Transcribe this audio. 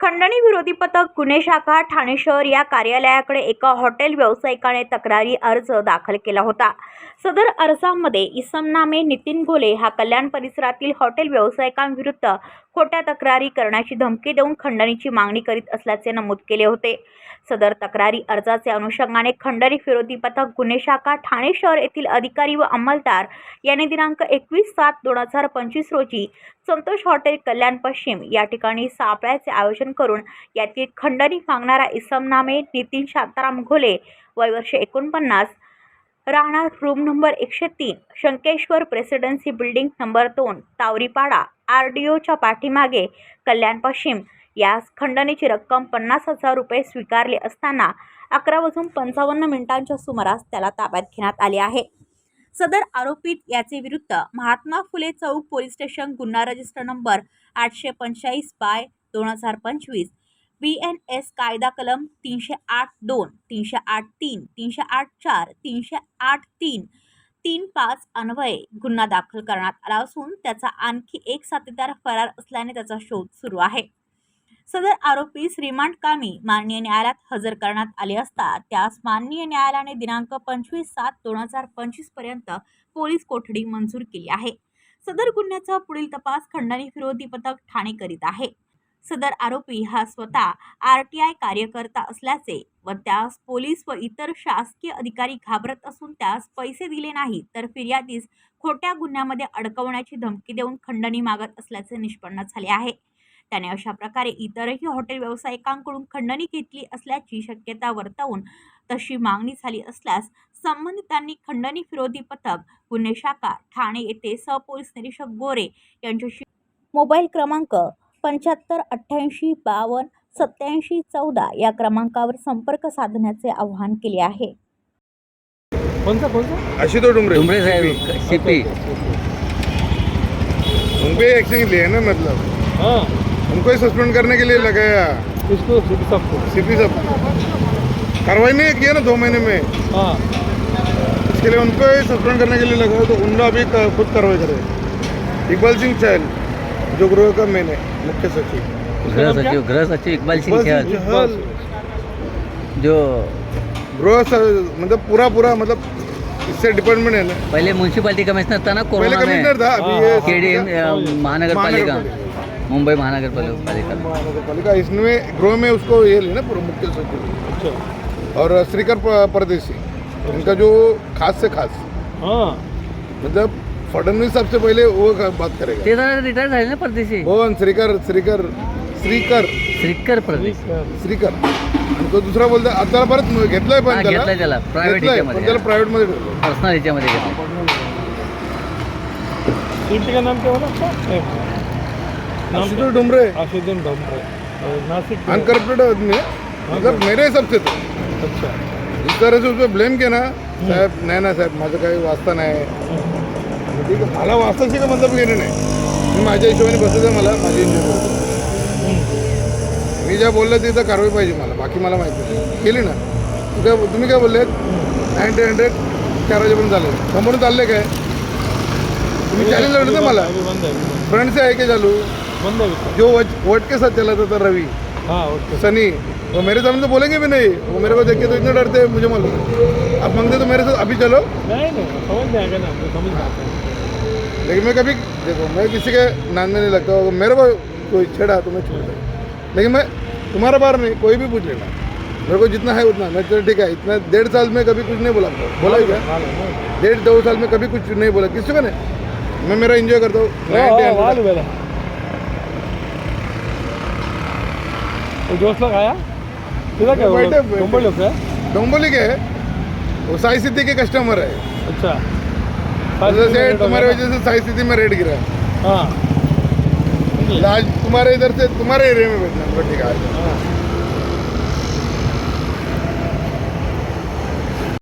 खंडणी विरोधी पथक गुन्हे शाखा ठाणे शहर या कार्यालयाकडे एका हॉटेल व्यावसायिकाने तक्रारी अर्ज दाखल केला होता. सदर अर्जामध्ये इसमनामे नितीन गोले हा कल्याण परिसरातील हॉटेल व्यावसायिकांविरुद्ध खोट्या तक्रारी करण्याची धमकी देऊन खंडणीची मागणी करीत असल्याचे नमूद केले होते. सदर तक्रारी अर्जाचे अनुषंगाने खंडणी विरोधी पथक गुन्हे शाखा ठाणे शहर येथील अधिकारी व अंमलदार यांनी दिनांक एकवीस सात दोन हजार पंचवीस रोजी संतोष हॉटेल कल्याण पश्चिम या ठिकाणी सापळ्याचे आयोजन करून यातील खंडणी मागणारा इसम नामे नितीन शांताराम घोले वय वर्ष एकोणपन्नास राहणार रूम नंबर एकशे तीन शंकेश्वर प्रेसिडेन्सी बिल्डिंग नंबर दोन तावरीपाडा आर डी ओच्या पाठीमागे कल्याण पश्चिम. यास खंडणीची रक्कम पन्नास हजार रुपये स्वीकारले असताना अकरा वाजून पंचावन्न मिनिटांच्या सुमारास त्याला ताब्यात घेण्यात आले आहे. सदर आरोपित याचे विरुद्ध महात्मा फुले चौक पोलीस स्टेशन गुन्हा रजिस्टर नंबर आठशे पंचेचाळीस बाय दोन हजार पंचवीस. बी एन एस कायदा कलम तीनशे आठ दोन तीनशे आठ तीन तीनशे आठ चार तीनशे आठ तीन तीन पाच अन्वये गुन्हा दाखल करण्यात आला असून त्याचा आणखी एक साथीदार फरार असल्याने त्याचा शोध सुरू आहे. सदर आरोपीस रिमांड कामी माननीय न्यायालयात हजर करण्यात आले असता त्यास माननीय न्यायालयाने दिनांक पंचवीस सात दोन हजार पंचवीसपर्यंत पोलीस कोठडी मंजूर केली आहे. सदर गुन्ह्याचा पुढील तपास खंडणी विरोधी पथक ठाणे करीत आहे. सदर आरोपी हा स्वतः आर टी आय कार्यकर्ता असल्याचे व त्यास पोलीस व इतर शासकीय अधिकारी घाबरत असून त्यास पैसे दिले नाही तर फिर्यादीस खोट्या गुन्ह्यामध्ये अडकवण्याची धमकी देऊन खंडणी मागत असल्याचे निष्पन्न झाले आहे. त्याने अशा प्रकारे इतरही हॉटेल व्यावसायिकांकडून खंडणी घेतली असल्याची शक्यता वर्तवून तशी मागणी झाली असल्यास संबंधितांनी खंडणी विरोधी पथक गुन्हे शाखा ठाणे येथे सहपोलीस निरीक्षक गोरे यांच्याशी मोबाईल क्रमांक पंच्याहत्तर अठ्ठ्याऐंशी बावन्न सत्याऐंशी चौदा या क्रमांकावर संपर्क साधण्याचे आवाहन केले आहे. आशुतोष साहेब सीपी एक्शन लिए है ना मतलब? हाँ। उनको ही सस्पेंड करने के लिए लगाया इसको सीपी साहब को। सीपी सब कार्रवाई नहीं किया ना दो महीने में? हाँ। इसके लिए उनको ही सस्पेंड करने के लिए लगाया तो उन अभी खुद कार्रवाई करे। इकबाल सिंह चहल। जो गृह का मैंने मुख्य सचिव। गृह सचिव गृह सचिव इकबाल सिंह चहल जो गृह मतलब पूरा पूरा मतलब इससे डिपार्टमेंट है ना। पहले म्युन्सिपालिटी कमिश्नर था ना कोरोना में। था अभी ये हाँ, केडी हाँ, महानगर पालिका मुंबई महानगर पालिका इसमें गृह में उसको ये ले ना पूरा मुख्य सचिव। अच्छा। और श्रीकर प- परदेसी इनका जो खास से खास। हाँ। मतलब फडणवीस साहब से पहले वो बात करेगा. ते जरा रिटायर झाले ना परदेशी. हो श्रीकर श्रीकर श्रीकर. श्रीकर परदेश. श्रीकर. आणि तो दुसरा बोलतो आता परत घेतलाय पण घेतलाय त्याला. Private घेतलाय, ह्याच्यामध्ये. पण त्याला प्रायव्हेटमध्ये ठेवलं पर्सनल ह्याच्यामध्ये घेतलं सीपी का नाम क्या बोला आपका ए, नाम आशुतोष डुमरे. क्या? आशुद्दीन डोमरे. और नासिक के- अनकरप्टेड आदमी. है. मतलब मेरे हिसाब से तो. अच्छा. जिस तरह से उस पर ब्लेम किया ना साहेब नाही ना साहेब माझं काही वाचता नाही. ठीक आहे. मला वाचताची का मतलब घेणे नाही. मी माझ्या हिशोबाने बसायचं मला माझी enjoy मी ज्या बोललं तिथं कारवाई पाहिजे मला. बाकी मला माहिती नाही. केली ना. तू काय तुम्ही काय बोलले? नाईन्टी हंड्रेड चार वाजेपर्यंत चालू समोरून चालले काय? तुम्ही चॅलेंज लढलं ना मला. फ्रंट से आहे के चालू। जो वट के साथ चला था रवि. हाँ सनी. वो मेरे सामने तो बोलेंगे भी नहीं. वो मेरे को देख के तो इतने डरते हैं मुझे मालूम। अब मांगते तो मेरे साथ अभी चलो। नहीं नहीं. समझ जाएगा ना. समझ जाते. हैं लेकिन मैं कभी देखो मैं किसी के नाम में नहीं लगता अगर मेरे को कोई छेड़ा तो मैं छोड़ दूँ लेकिन मैं तुम्हारा बार नहीं कोई भी पूछ लेना। मेरे को जितना है उतना। मैं चलो ठीक है इतना डेढ़ साल में कभी कुछ नहीं बोला। बोला ही क्या? डेढ़ दो साल में कभी कुछ नहीं बोला। किसी को नहीं मैं मेरा इंजॉय करता हूँ। हाँ, हाँ, 90, 100 मालूम है। ना। वो जोश लोग आया। डोंबल है? के है। वो साई सिद्धि के कस्टमर है। अच्छा। जैसे तुम्हारे वजह से साई सिद्धि में रेट गिरा है हाँ आज तुम्हारे इधर से तुम्हारे एरिया में बैठना। ठीक। हाँ